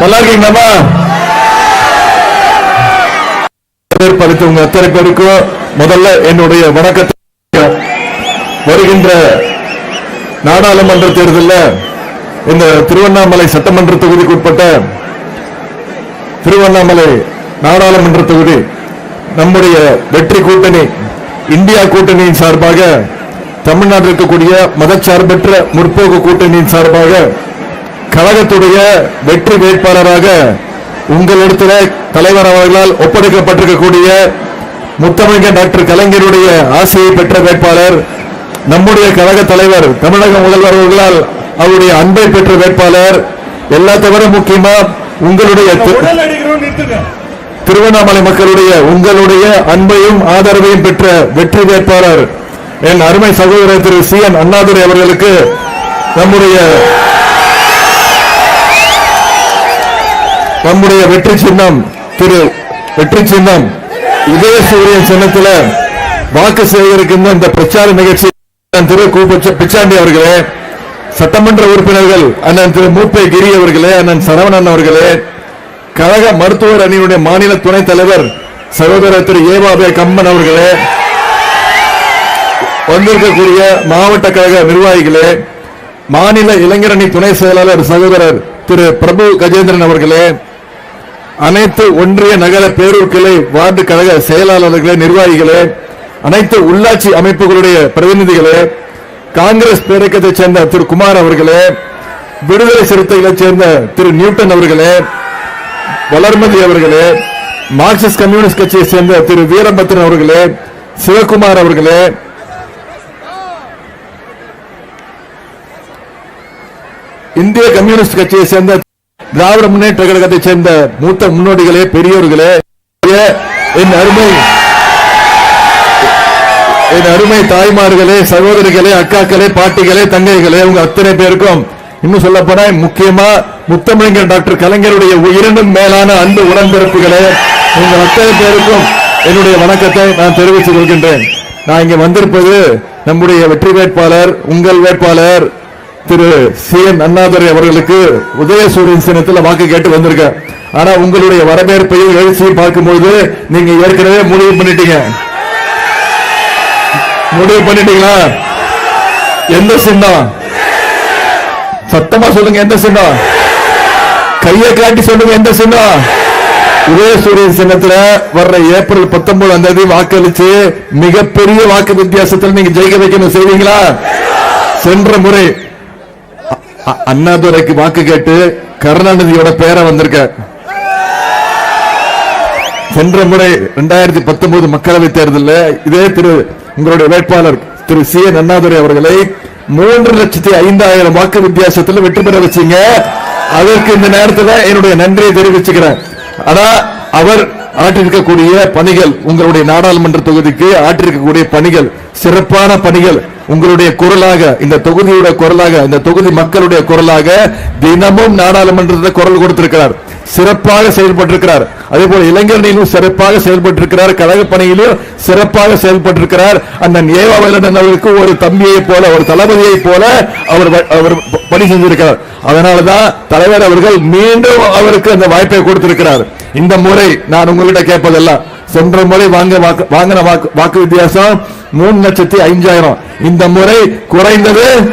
நல்லா இருக்கீங்களாமா உங்க அத்தனை பேருக்கும் முதல்ல என்னுடைய வணக்கத்தை வருகின்ற நாடாளுமன்ற தேர்தலில் இந்த திருவண்ணாமலை சட்டமன்ற தொகுதிக்குட்பட்ட திருவண்ணாமலை நாடாளுமன்ற தொகுதி நம்முடைய வெற்றி கூட்டணி இந்தியா கூட்டணியின் சார்பாக தமிழ்நாட்டில் இருக்கக்கூடிய மதச்சார்பற்ற முற்போக்கு கூட்டணியின் சார்பாக கழகத்துடைய வெற்றி வேட்பாளராக உங்களிடத்தில் தலைவர் அவர்களால் ஒப்படைக்கப்பட்டிருக்கக்கூடிய முத்தமிழக டாக்டர் கலைஞருடைய ஆசையை பெற்ற வேட்பாளர் நம்முடைய கழக தலைவர் தமிழக முதல்வர் அவர்களால் அவருடைய அன்பை பெற்ற வேட்பாளர் எல்லாத்த விட முக்கியமா உங்களுடைய திருவண்ணாமலை மக்களுடைய உங்களுடைய அன்பையும் ஆதரவையும் பெற்ற வெற்றி வேட்பாளர் என் அருமை சகோதரர் திரு சி என் அண்ணாதுரை அவர்களுக்கு நம்முடைய நம்முடைய வெற்றி சின்னம் திரு வெற்றி சின்னம் உதயசூரியன் சின்னத்தில் வாக்கு சேகரிக்கின்ற இந்த பிரச்சார நிகழ்ச்சி அண்ணன் திரு கு பிச்சாண்டி அவர்களே சட்டமன்ற உறுப்பினர்கள் அண்ணன் திரு மூப்பை கிரி அவர்களே அண்ணன் சரவணன் அவர்களே கழக மருத்துவர் அணியுடைய மாநில துணைத் தலைவர் சகோதரர் திரு ஏவாபே கம்மன் அவர்களே வந்திருக்கக்கூடிய மாவட்ட கழக நிர்வாகிகளே மாநில இளைஞரணி துணை செயலாளர் சகோதரர் திரு பிரபு கஜேந்திரன் அவர்களே அனைத்து ஒன்றிய நகர பேரூர் கிளை வார்டு கழக செயலாளர்களே நிர்வாகிகளே அனைத்து உள்ளாட்சி அமைப்புகளுடைய பிரதிநிதிகளே காங்கிரஸ் பேரக்கத்தைச் சேர்ந்த திரு குமார் அவர்களே விடுதலை சிறுத்தைகளைச் சேர்ந்த திரு நியூட்டன் அவர்களே வளர்மதி அவர்களே மார்க்சிஸ்ட் கம்யூனிஸ்ட் கட்சியை சேர்ந்த திரு வீரபத்ரன் அவர்களே சிவகுமார் அவர்களே இந்திய கம்யூனிஸ்ட் கட்சியை சேர்ந்த திராவிட முன்னேற்ற கழகத்தை சேர்ந்த மூத்த முன்னோடிகளே பெரியோர்களே என் அருமை என் அருமை தாய்மார்களே சகோதரிகளே அக்காக்களே பாட்டிகளே தங்கைகளே உங்க அத்தனை பேருக்கும் இன்னும் சொல்ல போனா முக்கியமா முத்தமிழங்கர் டாக்டர் கலைஞருடைய உயிரினும் மேலான அன்பு உடன்பிறப்புகளே உங்க அத்தனை பேருக்கும் என்னுடைய வணக்கத்தை நான் தெரிவித்துக் கொள்கின்றேன். நான் இங்க வந்திருப்பது நம்முடைய வெற்றி வேட்பாளர் உங்கள் வேட்பாளர் திரு சி. என். அண்ணாதுரை அவர்களுக்கு உதயசூரியன் சின்னத்தில் வாக்கு கேட்டு வந்திருக்கேன். ஆனா உங்களுடைய வரவேற்பையும் எழுச்சியும் பார்க்கும்போது நீங்க ஏற்கனவே முடிவு பண்ணிட்டீங்க. முடிவு பண்ணிட்டீங்களா? எந்த சின்னம்? சத்தமா சொல்லுங்க எந்த சின்னம்? கையை காட்டி சொல்லுங்க எந்த சின்னம்? உதயசூரியன் சின்னத்துல வர்ற ஏப்ரல் பத்தொன்பதாம் தேதி வாக்களிச்சு மிகப்பெரிய வாக்கு வித்தியாசத்தில் நீங்க ஜெயிக்க வைக்கணும் செய்வீங்களா? சென்ற முறை அண்ணாதுரைக்கு வாக்கு கேட்டு கருணாநிதியோட பேரை வந்திருக்க. சென்ற முறை இரண்டாயிரத்தி பத்தொன்பது மக்களவை தேர்தலில் இதே திரு உங்களுடைய வேட்பாளர் திரு சி என் அண்ணாதுரை அவர்களை மூன்று லட்சத்தி ஐந்தாயிரம் வாக்கு வித்தியாசத்தில் வெற்றி பெற வச்சீங்க. அதற்கு இந்த நேரத்தில் என்னுடைய நன்றியை தெரிவிச்சுக்கிறேன். ஆனா அவர் ஆற்றிருக்கக்கூடிய பணிகள் உங்களுடைய நாடாளுமன்ற தொகுதிக்கு ஆற்றிருக்கக்கூடிய பணிகள் சிறப்பான பணிகள் உங்களுடைய குரலாக இந்த தொகுதியோட குரலாக இந்த தொகுதி மக்களுடைய குரலாக தினமும் நாடாளுமன்றத்தில் குரல் கொடுத்திருக்கிறார். சிறப்பாக செயல்பட்டிருக்கிறார். அதே போல இளைஞரணியிலும் சிறப்பாக செயல்பட்டிருக்கிறார். கழக பணியிலும் சிறப்பாக செயல்பட்டிருக்கிறார். அண்ணன் ஏவாவேலன் அவருக்கு ஒரு தம்பியை போல ஒரு தளபதியை போல அவர் வ- அவர் பணி செஞ்சிருக்கிறார். அதனாலதான் தலைவர் அவர்கள் மீண்டும் அவருக்கு அந்த வாய்ப்பை கொடுத்திருக்கிறார். இந்த முறை நான் உங்ககிட்ட கேட்பதெல்லாம் சென்ற முறை வாங்க வாக்கு- வாங்கின வாக்கு வாக்கு வித்தியாசம் மூணு லட்சத்தி ஐந்தாயிரம். இந்த முறை குறைந்தது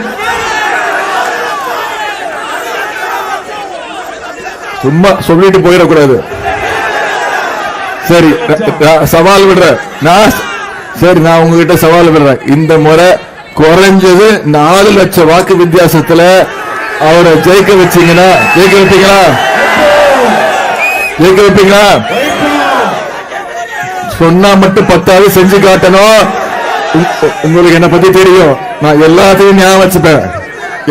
சும்மா சொல்லிட்டு போயிடக்கூடாது. சரி சவால் விடுறேன் நான் சரி நான் உங்ககிட்ட சவால் விடுறேன். இந்த முறை குறைஞ்சது நாலு லட்சம் வாக்கு வித்தியாசத்துல அவரை ஜெயிக்க வச்சீங்கன்னா ஜெயிக்க வைப்பீங்களா? ஜெயிக்க வைப்பீங்களா? சொன்னா மட்டும் பத்தாவது செஞ்சு காட்டணும். உங்களுக்கு என்ன பத்தி தெரியும். நான் எல்லாத்தையும் ஞாபகம் வச்சுப்பேன்.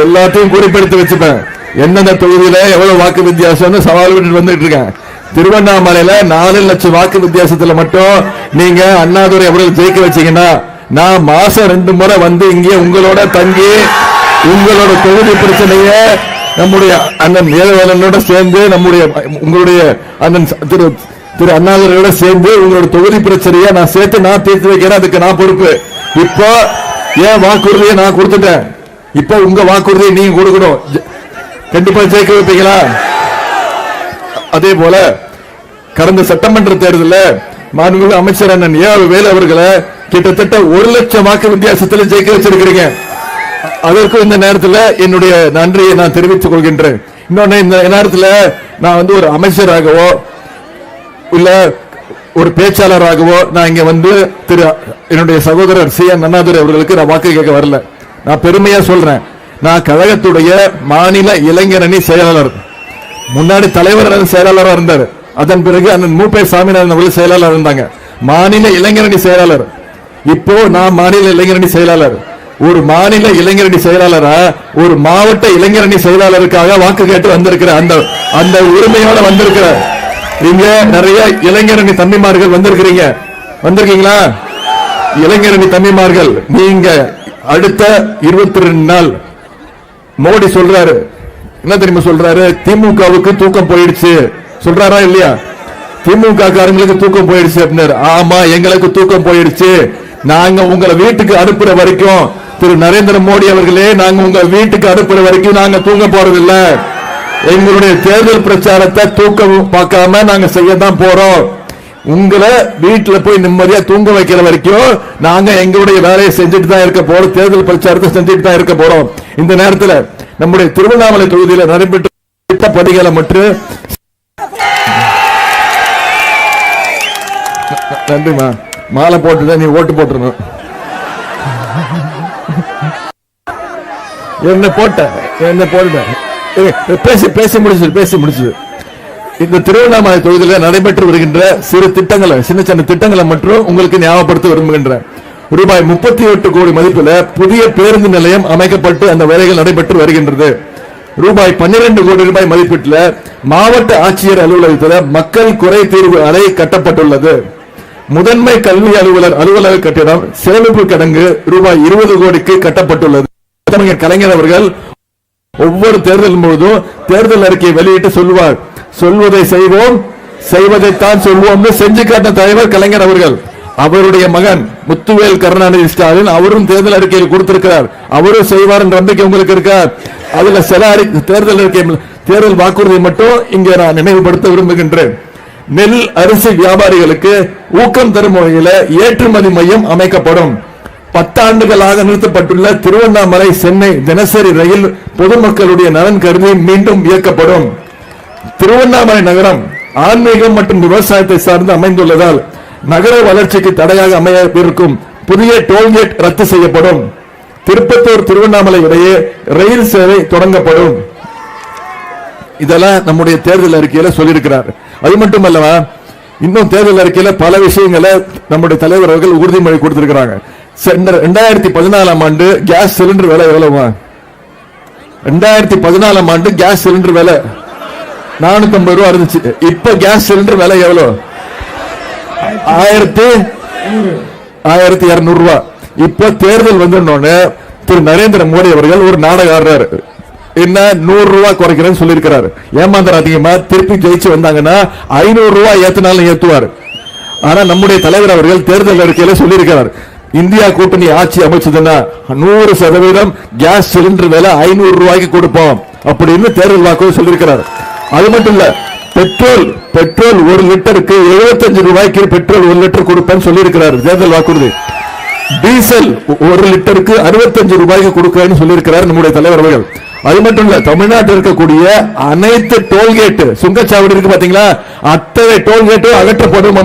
எல்லாத்தையும் குறிப்பெடுத்து வச்சுப்பேன். எந்தெந்த தொகுதியில எவ்வளவு வாக்கு வித்தியாசம்னு சவால் விட்டு வந்துட்டு இருக்கேன். திருவண்ணாமலையில நாலு லட்சம் வாக்கு வித்தியாசத்துல மட்டும் நீங்க அண்ணாதுரை எவ்வளவு ஜெயிக்க வச்சீங்கன்னா நான் மாசம் ரெண்டு முறை வந்து இங்கே உங்களோட தங்கி உங்களோட தொகுதி பிரச்சனைய நம்முடைய அண்ணன் ஏழவேலனோட சேர்ந்து நம்முடைய உங்களுடைய அண்ணன் ச- திரு திரு அண்ணாதுரையோட சேர்ந்து உங்களோட தொகுதி பிரச்சனையை நான் சேர்த்து நான் தீர்த்து வைக்கிறேன். அதுக்கு நான் பொறுப்பு. இப்போ ஏன் வாக்குறுதியை நான் கொடுத்துட்டேன். இப்போ உங்க வாக்குறுதியை நீங்க கொடுக்கணும். கண்டிப்பா ஜெயிக்க வைப்பீங்களா? அதே போல கடந்த சட்டமன்ற தேர்தலில் மாண்புமிகு அமைச்சர் அண்ணன் ஏ வேலு அவர்களை கிட்டத்தட்ட ஒரு லட்சம் வாக்கு வித்தியாசத்தில் ஜெயிக்க வச்சிருக்கிறீங்க. அதற்கு இந்த நேரத்தில் என்னுடைய நன்றியை நான் தெரிவித்துக் கொள்கின்றேன். இன்னொன்னு இந்த நேரத்தில் நான் வந்து ஒரு அமைச்சராகவோ இல்ல ஒரு பேச்சாளராகவோ நான் இங்க வந்து திரு என்னுடைய சகோதரர் சி என் அண்ணாதுரை அவர்களுக்கு நான் வாக்கு கேட்க வரல. நான் பெருமையா சொல்றேன். நான் கழகத்துடைய மாநில இளைஞரணி செயலாளர். முன்னாடி தலைவர் செயலாளராக இருந்தார். அதன் பிறகு அண்ணன் மூப்பை சாமிநாதன் அவர்கள் செயலாளர் இருந்தாங்க. மாநில இளைஞரணி செயலாளர். இப்போ நான் மாநில இளைஞரணி செயலாளர். ஒரு மாநில இளைஞரணி செயலாளரா ஒரு மாவட்ட இளைஞரணி செயலாளருக்காக வாக்கு கேட்டு வந்திருக்கிற அந்த அந்த உரிமையோட வந்திருக்கிற. இங்க நிறைய இளைஞரணி தம்பிமார்கள் வந்திருக்கிறீங்க. வந்திருக்கீங்களா? இளைஞரணி தம்பிமார்கள் நீங்க அடுத்த இருபத்தி ரெண்டு நாள் மோடி சொல்றாரு. என்ன தெரியுமா சொல்றாரு? திமுகவுக்கு தூக்கம் போயிடுச்சு. சொல்றாரா இல்லையா? திமுக காரங்களுக்கு தூக்கம் போயிடுச்சு அப்படின்னாரு. ஆமா எங்களுக்கு தூக்கம் போயிடுச்சு. நாங்க உங்களை வீட்டுக்கு அனுப்புற வரைக்கும் திரு நரேந்திர மோடி அவர்களே நாங்க உங்க வீட்டுக்கு அனுப்புற வரைக்கும் நாங்க தூங்க போறது எங்களுடைய தேர்தல் பிரச்சாரத்தை தூக்கம் பார்க்காம நாங்க செய்ய தான் போறோம். உங்களை வீட்டுல போய் நிம்மதியா தூங்க வைக்கிற வரைக்கும் நாங்க எங்களுடைய வேலையை செஞ்சுட்டு தான் இருக்க போறோம். தேர்தல் பிரச்சாரத்தை செஞ்சுட்டு தான் இருக்க போறோம். இந்த நேரத்தில் நம்முடைய திருவண்ணாமலை தொகுதியில் நடைபெற்ற பணிகளை மற்றும் நன்றிமா மாலை போட்டுதான் நீ ஓட்டு போட்டுருணும் என்ன போட்ட? என்ன போட்ட பேசி பேசி முடிச்சு பேசி முடிச்சு இந்த திருவண்ணாமலை தொகுதியில் நடைபெற்று வருகின்ற சிறு திட்டங்களை சின்ன சின்ன திட்டங்களை மற்றும் உங்களுக்கு ஞாபகப்படுத்த விரும்புகின்றேன் ரூபாய் முப்பத்தி எட்டு கோடி மதிப்பில் புதிய பேருந்து நிலையம் அமைக்கப்பட்டு அந்த வேலைகள் நடைபெற்று வருகின்றது. ரூபாய் பன்னிரண்டு கோடி ரூபாய் மதிப்பீட்டில் மாவட்ட ஆட்சியர் அலுவலகத்தில் மக்கள் குறை தீர்வு அறை கட்டப்பட்டுள்ளது. முதன்மை கல்வி அலுவலர் அலுவலக கட்டிடம் சேமிப்பு கிடங்கு ரூபாய் இருபது கோடிக்கு கட்டப்பட்டுள்ளது. கலைஞர் அவர்கள் ஒவ்வொரு தேர்தல் பொழுதும் தேர்தல் அறிக்கையை வெளியிட்டு சொல்லுவார். சொல்வதை செய்வோம். செய்வதைத்தான் சொல்வோம் செஞ்சு காட்ட தலைவர் கலைஞர் அவர்கள். அவருடைய மகன் முத்துவேல் கருணாநிதி ஸ்டாலின் அவரும் தேர்தல் அறிக்கையில் கொடுத்திருக்கிறார். அவரும் செய்வார் என்ற நம்பிக்கை உங்களுக்கு இருக்கார் அதுல சில தேர்தல் அறிக்கை தேர்தல் வாக்குறுதி மட்டும் இங்கே நான் நினைவுபடுத்த விரும்புகின்றேன். நெல் அரிசி வியாபாரிகளுக்கு ஊக்கம் தரும் வகையில் ஏற்றுமதி மையம் அமைக்கப்படும். பத்தாண்டுகளாக நிறுத்தப்பட்டுள்ள திருவண்ணாமலை சென்னை தினசரி ரயில் பொதுமக்களுடைய நலன் கருதி மீண்டும் இயக்கப்படும். திருவண்ணாமலை நகரம் ஆன்மீகம் மற்றும் விவசாயத்தை சார்ந்து அமைந்துள்ளதால் நகர வளர்ச்சிக்கு தடையாக அமைய இருக்கும் புதிய டோல்கேட் ரத்து செய்யப்படும். திருப்பத்தூர் திருவண்ணாமலை இடையே ரயில் சேவை தொடங்கப்படும். இதெல்லாம் நம்முடைய தேர்தல் அறிக்கையில சொல்லியிருக்கிறார். அது மட்டும் அல்லவா இன்னும் தேர்தல் அறிக்கையில பல விஷயங்களை நம்முடைய தலைவர் அவர்கள் உறுதிமொழி கொடுத்திருக்கிறாங்க. ரெண்டாயிரத்தி பதினாலாம் ஆண்டு கேஸ் சிலிண்டர் விலை எவ்வளவு ரெண்டாயிரத்தி பதினாலாம் ஆண்டு கேஸ் சிலிண்டர் விலை நானூத்தி ஐம்பது ரூபா இருந்துச்சு. இப்ப கேஸ் சிலிண்டர் விலை எவ்வளவு ஆயிரத்தி ஆயிரத்தி இருநூறு ரூபா. இப்ப தேர்தல் வந்தோடனே திரு நரேந்திர மோடி அவர்கள் ஒரு நாடகம் ஆடுறாரு என்ன நூறு ரூபாய் குறைக்கிறேன்னு சொல்லியிருக்கிறாரு. அதிகமா திருப்பி ஜெயிச்சு வந்தாங்கன்னா ஐநூறு ரூபாய் ஏத்தினாலும் ஏத்துவார். ஆனா நம்முடைய தலைவர் அவர்கள் தேர்தல் அறிக்கையில சொல்லியிருக்கிறார். இந்தியா கூட்டணி ஆட்சி அமைச்சதுன்னா நூறு சதவீதம் கேஸ் சிலிண்டர் விலை ஐநூறு ரூபாய்க்கு கொடுப்போம் அப்படின்னு தேர்தல் வாக்கு சொல்லியிருக்கிறார். அது மட்டும் இல்ல பெட்ரோல் பெட்ரோல் ஒரு லிட்டருக்கு 75 ரூபாய்க்கு பெட்ரோல் ஒரு லிட்டர் கொடுப்பேன்னு சொல்லியிருக்கிறார் தேர்தல் வாக்குறுதி. டீசல் ஒரு லிட்டருக்கு 65 ரூபாய்க்கு கொடுக்கிறேன்னு சொல்லியிருக்கிறார் நம்முடைய தலைவர் அவர்கள். அது மட்டும் இல்ல தமிழ்நாட்டில் இருக்கக்கூடிய அனைத்து டோல்கேட் சுங்கச்சாவடி இருக்கு பாத்தீங்களா? அத்தனை டோல்கேட்டும் அகற்றப்படும்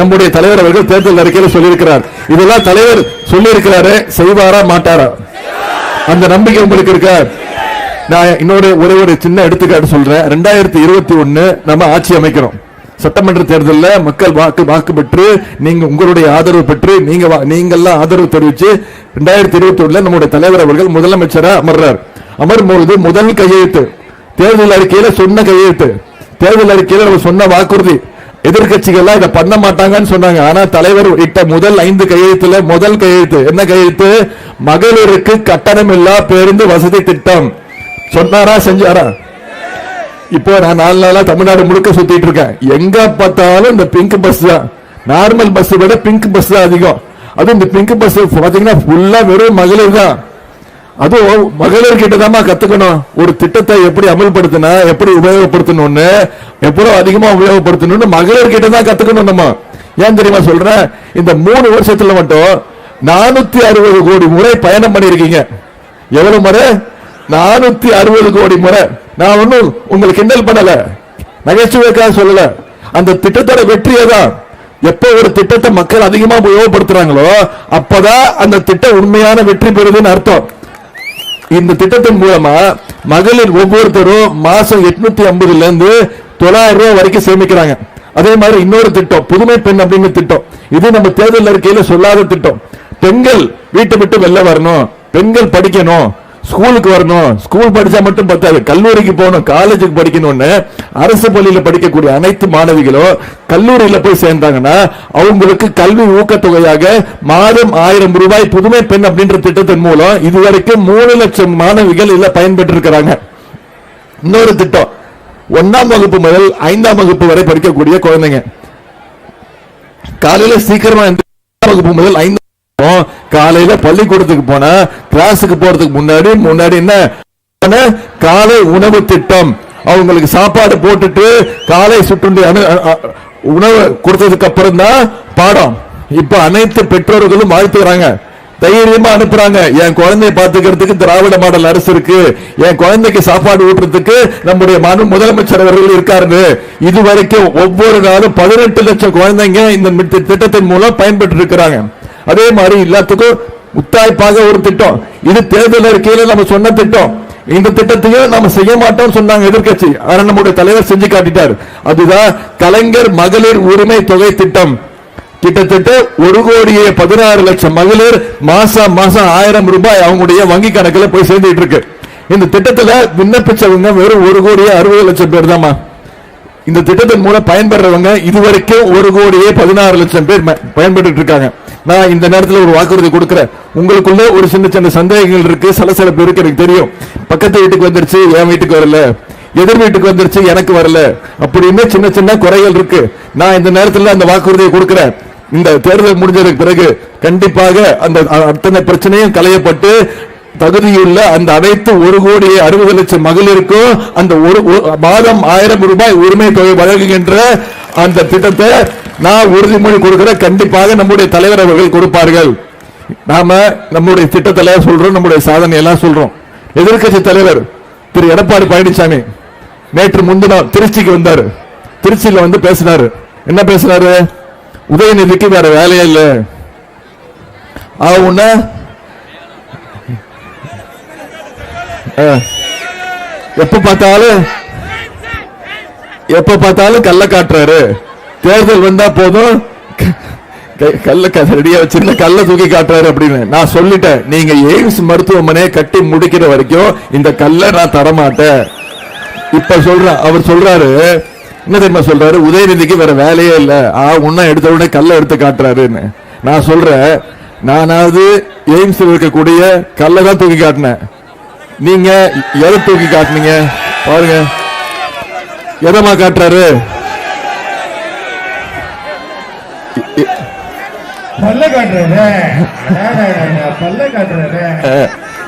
நம்முடைய தலைவர் அவர்கள் தேர்தல் அறிக்கையில் சொல்லியிருக்கிறார். இதெல்லாம் தலைவர் சொல்லியிருக்கிறாரு செய்வாரா மாட்டாரா? அந்த நம்பிக்கை உங்களுக்கு இருக்கா? நான் இன்னொரு ஒரே ஒரு சின்ன எடுத்துக்காட்டு சொல்றேன். ரெண்டாயிரத்தி இருபத்தி ஒன்னு நம்ம ஆட்சி அமைக்கிறோம். சட்டமன்ற தேர்தலில் மக்கள் வாக்கு வாக்கு பெற்று நீங்க உங்களுடைய ஆதரவு பெற்று நீங்க வா- நீங்கெல்லாம் ஆதரவு தெரிவிச்சு ரெண்டாயிரத்தி இருபத்தி ஒண்ணுல நம்முடைய தலைவர் அவர்கள் முதலமைச்சராக அமர்றார். அமரும் பொழுது முதல் கையெழுத்து. தேர்தல் அறிக்கையில சொன்ன கையெழுத்து. தேர்தல் அறிக்கையில நம்ம சொன்ன வாக்குறுதி. எதிர்கட்சிகள் இதை பண்ண மாட்டாங்கன்னு சொன்னாங்க. ஆனா தலைவர் இட்ட முதல் ஐந்து கையெழுத்துல முதல் கையெழுத்து. என்ன கையெழுத்து? மகளிருக்கு கட்டணமில்லா பேருந்து வசதி திட்டம். சொன்னாரா செஞ்சாரா? இப்போ நான் நாலு நாளா தமிழ்நாடு முழுக்க சுத்திட்டு இருக்கேன். எங்க பார்த்தாலும் இந்த பிங்க் பஸ் தான். நார்மல் பஸ் விட பிங்க் பஸ் தான் அதிகம். அதுவும் இந்த பிங்க் பஸ் பாத்தீங்கன்னா ஃபுல்லா வெறும் மகளிர் தான். அதுவும் மகளிர் கிட்ட தான் கத்துக்கணும். ஒரு திட்டத்தை எப்படி அமல்படுத்தினா எப்படி உபயோகப்படுத்தணும்னு எவ்வளவு அதிகமா உபயோகப்படுத்தணும்னு மகளிர் கிட்ட தான் கத்துக்கணும் நம்ம. ஏன் தெரியுமா சொல்றேன்? இந்த மூணு வருஷத்துல மட்டும் நானூத்தி அறுபது கோடி முறை பயணம் பண்ணிருக்கீங்க எவ்வளவு முறை? நானூத்தி அறுபது கோடி முறை. நான் ஒன்றும் உங்களுக்கு கிண்டல் பண்ணல. நகைச்சுவைக்காக சொல்லல. அந்த திட்டத்தோட வெற்றியை தான் எப்ப ஒரு திட்டத்தை மக்கள் அதிகமா உபயோகப்படுத்துறாங்களோ அப்பதான் அந்த திட்டம் உண்மையான வெற்றி பெறுதுன்னு அர்த்தம். இந்த திட்டத்தின் மூலமா மகளிர் ஒவ்வொருத்தரும் மாசம் எட்நூத்தி ஐம்பதுல இருந்து தொள்ளாயிரம் ரூபாய் வரைக்கும் சேமிக்கிறாங்க. அதே மாதிரி இன்னொரு திட்டம் புதுமை பெண் அப்படின்னு திட்டம். இது நம்ம தேர்தல் அறிக்கையில சொல்லாத திட்டம். பெண்கள் வீட்டை விட்டு வெளில வரணும். பெண்கள் படிக்கணும். ஸ்கூலுக்கு வரணும். ஸ்கூல் படிச்சா மட்டும் பத்தாது. கல்லூரிக்கு போகணும் காலேஜுக்கு படிக்கணும்னு அரசு பள்ளியில படிக்கக்கூடிய அனைத்து மாணவிகளும் கல்லூரியில போய் சேர்ந்தாங்கன்னா அவங்களுக்கு கல்வி ஊக்கத்தொகையாக மாதம் ஆயிரம் ரூபாய் புதுமை பெண் அப்படின்ற திட்டத்தின் மூலம் இதுவரைக்கும் மூணு லட்சம் மாணவிகள் இல்ல பயன்பெற்று இருக்கிறாங்க இன்னொரு திட்டம். ஒன்னாம் வகுப்பு முதல் ஐந்தாம் வகுப்பு வரை படிக்கக்கூடிய குழந்தைங்க. காலையில சீக்கிரமா வகுப்பு முதல் ஐந்தாம் காலையில பள்ளிக்கூடத்துக்கு போனா கிளாஸுக்கு போறதுக்கு முன்னாடி முன்னாடி என்ன? காலை உணவு திட்டம். அவங்களுக்கு சாப்பாடு போட்டுட்டு காலை சுற்றுண்டி அனு- உணவு கொடுத்ததுக்கு அப்புறம் தான் பாடம். இப்ப அனைத்து பெற்றோர்களும் வாழ்த்துக்கிறாங்க தைரியமா அனுப்புறாங்க. என் குழந்தைய பாத்துக்கிறதுக்கு திராவிட மாடல் அரசு இருக்கு. என் குழந்தைக்கு சாப்பாடு ஊட்டுறதுக்கு நம்முடைய மனு முதலமைச்சர் அவர்கள் இருக்காரு இது வரைக்கும் ஒவ்வொரு நாளும் பதினெட்டு லட்சம் குழந்தைங்க இந்த திட்டத்தின் மூலம் பயன்பெற்று இருக்கிறாங்க அதே மாதிரி எல்லாத்துக்கும் முத்தாய்ப்பாக ஒரு திட்டம். இது தேர்தல் அறிக்கையில நம்ம சொன்ன திட்டம். இந்த திட்டத்தையும் நம்ம செய்ய மாட்டோம்னு சொன்னாங்க எதிர்க்கட்சி. ஆனா நம்முடைய தலைவர் செஞ்சு காட்டிட்டார். அதுதான் கலைஞர் மகளிர் உரிமை தொகை திட்டம். கிட்டத்தட்ட ஒரு கோடியே பதினாறு லட்சம் மகளிர் மாசம் மாசம் ஆயிரம் ரூபாய் அவங்களுடைய வங்கி கணக்குல போய் சேர்ந்துட்டு இருக்கு. இந்த திட்டத்துல விண்ணப்பிச்சவங்க வெறும் ஒரு கோடியே அறுபது லட்சம் பேர் தான் இந்த திட்டத்தின் மூலம் பயன்பெறவங்க இதுவரைக்கும் ஒரு கோடியே பதினாறு லட்சம் பேர் பயன்பட்டு இருக்காங்க நான் இந்த நேரத்தில் ஒரு வாக்குறுதி கொடுக்குறேன். உங்களுக்குள்ள ஒரு சின்ன சின்ன சந்தேகங்கள் இருக்கு சலசலப்பு இருக்கு எனக்கு தெரியும். பக்கத்து வீட்டுக்கு வந்துருச்சு என் வீட்டுக்கு வரல. எதிர் வீட்டுக்கு வந்துருச்சு எனக்கு வரல. அப்படின்னு சின்ன சின்ன குறைகள் இருக்கு. நான் இந்த நேரத்தில் அந்த வாக்குறுதியை கொடுக்குறேன். இந்த தேர்தல் முடிஞ்சதுக்கு பிறகு கண்டிப்பாக அந்த அத்தனை பிரச்சனையும் களையப்பட்டு தகுதியுள்ள அந்த அனைத்து ஒரு கோடி அறுபது லட்சம் மகளிருக்கும் அந்த ஒரு ஒரு- மாதம் ஆயிரம் ரூபாய் உரிமை தொகை வழங்குகின்ற அந்த திட்டத்தை நான் உறுதிமொழி கொடுக்கிற கண்டிப்பாக நம்முடைய தலைவர் அவர்கள் கொடுப்பார்கள். நாம நம்முடைய திட்டத்துல சொல்றோம் நம்முடைய சாதனை எல்லாம் சொல்றோம். எதிர்க்கட்சி தலைவர் திரு எடப்பாடி பழனிசாமி நேற்று முன்தினம் திருச்சிக்கு வந்தார். திருச்சியில் வந்து பேசினாரு. என்ன பேசினாரு? உதயநிதிக்கு வேற வேலையே இல்லை. ஆகுன்னா எப்ப பார்த்தாலும் எப்ப பார்த்தாலும் கள்ள காட்டுறாரு. தேர்தல் வந்தா போதும் கல்ல ரெடியா வச்சிருந்த கல்ல தூக்கி காட்டுறாரு அப்படின்னு. நான் சொல்லிட்டேன் நீங்க எய்ம்ஸ் மருத்துவமனையை கட்டி முடிக்கிற வரைக்கும் இந்த கல்ல நான் தரமாட்டேன். இப்ப சொல்றேன் அவர் சொல்றாரு என்ன தெரியுமா சொல்றாரு? உதயநிதிக்கு வேற வேலையே இல்ல. ஆ உன்ன எடுத்த உடனே கல்ல எடுத்து காட்டுறாருன்னு. நான் சொல்றேன் நானாவது எய்ம்ஸ் இருக்கக்கூடிய கல்ல தான் தூக்கி காட்டினேன். நீங்க எதை தூக்கி காட்டுனீங்க? பாருங்க. எதமா காட்டுறாரு?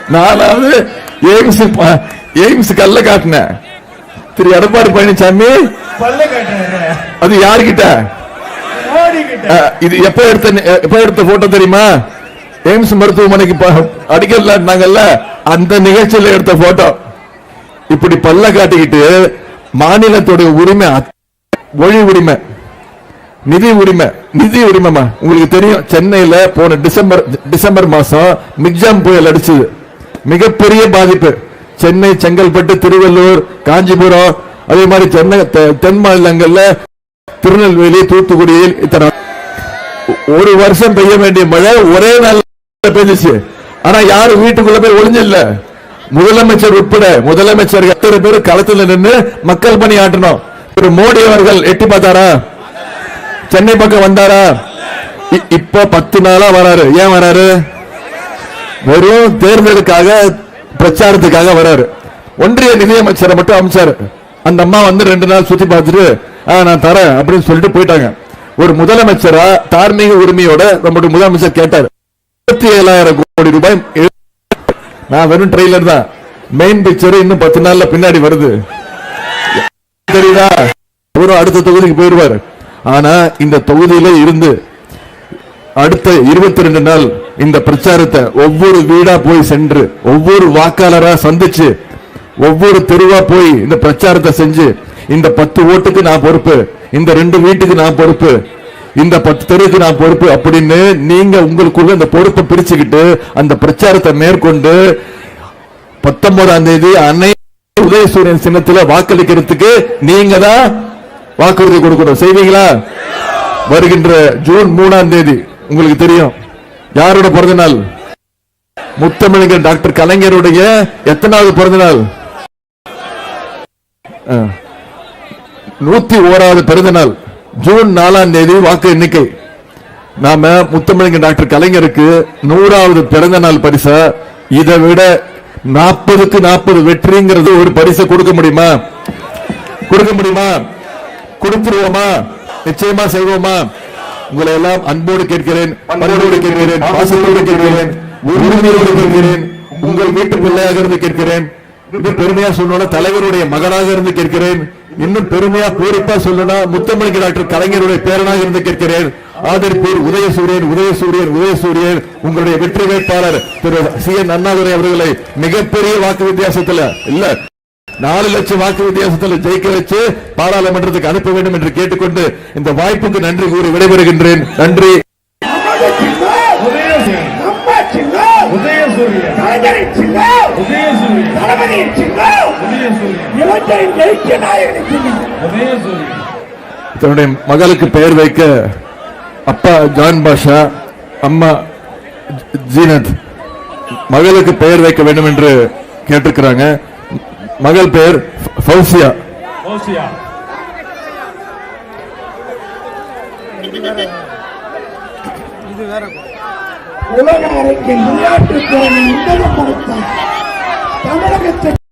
நானாவது எய்ம்ஸ் எய்ம்ஸ் கல்ல காட்டினேன் திரு எடப்பாடி பழனிசாமி. அது யாருக்கிட்ட இது எப்ப எடுத்த எப்ப எடுத்த போட்டோ தெரியுமா? எய்ம்ஸ் மருத்துவமனைக்கு ப- அடிக்கல் நாங்கல்ல அந்த நிகழ்ச்சியில் எடுத்த போட்டோ இப்படி பல்ல காட்டிக்கிட்டு மாநிலத்துடைய உரிமை அத்- மொழி உரிமை நிதி உரிமை நிதி உரிமைமா உங்களுக்கு தெரியும் சென்னையில போன டிசம்பர் டிசம்பர் மாசம் மிக்ஜாம் புயல் அடிச்சது. மிகப்பெரிய பாதிப்பு. சென்னை செங்கல்பட்டு திருவள்ளூர் காஞ்சிபுரம் அதே மாதிரி சென்னை தெ- தென் மாநிலங்கள்ல திருநெல்வேலி தூத்துக்குடியில் இத்தனை ஒரு வருஷம் பெய்ய வேண்டிய மழை ஒரே நாள் பெஞ்சிச்சு. ஆனா யாரும் வீட்டுக்குள்ள போய் ஒளிஞ்சில்ல. முதலமைச்சர் உட்பட முதலமைச்சர் எத்தனை பேர் களத்துல நின்று மக்கள் பணி ஆற்றணும்? திரு மோடி அவர்கள் எட்டி பார்த்தாரா? சென்னை பக்கம் வந்தாரா? இப்ப இப்போ பத்து நாளா வராரு. ஏன் வராரு? வெறும் தேர்தலுக்காக பிரச்சாரத்துக்காக வராரு. ஒன்றிய நிதியமைச்சரை மட்டும் அமைச்சாரு. அந்த அம்மா வந்து ரெண்டு நாள் சுத்தி பார்த்துட்டு "ஆ, நான் தரேன் அப்படின்னு சொல்லிட்டு போயிட்டாங்க. ஒரு முதலமைச்சரா தார்மீக உரிமையோட நம்முடைய முதலமைச்சர் கேட்டார். இருபத்தி ஏழாயிரம் கோடி ரூபாய் நான் வெறும் ட்ரெய்லர் தான். மெயின் பிக்சர் இன்னும் பத்து நாள்ல பின்னாடி வருது. தெரியுதா? அவரும் அடுத்த தொகுதிக்கு போயிடுவார். ஆனா இந்த தொகுதியில இருந்து அடுத்த இருபத்தி ரெண்டு நாள் இந்த பிரச்சாரத்தை ஒவ்வொரு வீடா போய் சென்று ஒவ்வொரு வாக்காளரா சந்திச்சு ஒவ்வொரு தெருவா போய் இந்த பிரச்சாரத்தை செஞ்சு இந்த பத்து ஓட்டுக்கு நான் பொறுப்பு இந்த ரெண்டு வீட்டுக்கு நான் பொறுப்பு இந்த பத்து தெருவுக்கு நான் பொறுப்பு அப்படின்னு நீங்க உங்களுக்குள்ள இந்த பொறுப்பை பிரிச்சுக்கிட்டு அந்த பிரச்சாரத்தை மேற்கொண்டு பத்தொன்பதாம் தேதி அன்னை உதயசூரியன் சின்னத்துல வாக்களிக்கிறதுக்கு நீங்க தான் வாக்குறுதி கொடுக்கணும். செய்வீங்களா? வருகின்ற ஜூன் மூணாம் தேதி. உங்களுக்கு தெரியும். யாரோட பிறந்த நாள் முத்தமிழங்கர் டாக்டர் கலைஞருடைய எத்தனாவது பிறந்த நாள் நூத்தி ஓராவது பிறந்த நாள் ஜூன் நாலாம் தேதி வாக்கு எண்ணிக்கை. நாம முத்தமிழங்க டாக்டர் கலைஞருக்கு நூறாவது பிறந்த நாள் பரிசா. இதை விட நாற்பதுக்கு நாற்பது வெற்றிங்கிறது ஒரு பரிசை கொடுக்க முடியுமா? கொடுக்க முடியுமா? கொடுத்துருவோமா? நிச்சயமா செய்வோமா? உங்களை எல்லாம் அன்போடு கேட்கிறேன் பண்போடு கேட்கிறேன் பாசத்தோடு கேட்கிறேன் உரிமையோடு கேட்கிறேன் உங்கள் வீட்டு பிள்ளையாக இருந்து கேட்கிறேன். பெருமையா சொல்லணும் தலைவருடைய மகனாக இருந்து கேட்கிறேன். இன்னும் பெருமையா பூரிப்பா சொல்லுனா முத்தமிழ்கி டாக்டர் கலைஞருடைய பேரனாக இருந்து கேட்கிறேன். ஆதரிப்பூர் உதயசூரியன் உதயசூரியன் உதயசூரியன் உங்களுடைய வெற்றி வேட்பாளர் திரு சி என் அண்ணாதுரை அவர்களை மிகப்பெரிய வாக்கு வித்தியாசத்துல இல்ல நாலு லட்சம் வாக்கு வித்தியாசத்தில் ஜெயிக்க வச்சு பாராளுமன்றத்துக்கு அனுப்ப வேண்டும் என்று கேட்டுக்கொண்டு இந்த வாய்ப்புக்கு நன்றி கூறி விடைபெறுகின்றேன். நன்றி. கலைஞரின் தளபதியின் இலங்கையின் நாயகனின் தன்னுடைய மகளுக்கு பெயர் வைக்க அப்பா ஜான் பாஷா அம்மா ஜீனத் மகளுக்கு பெயர் வைக்க வேண்டும் என்று கேட்டிருக்கிறாங்க. மகள் பெயர் ஃப- ஃபௌசியா. ஓசியா உலக அரங்கில் விளையாட்டுத் துறையை உன்னதப்படுத்த தமிழகத்தை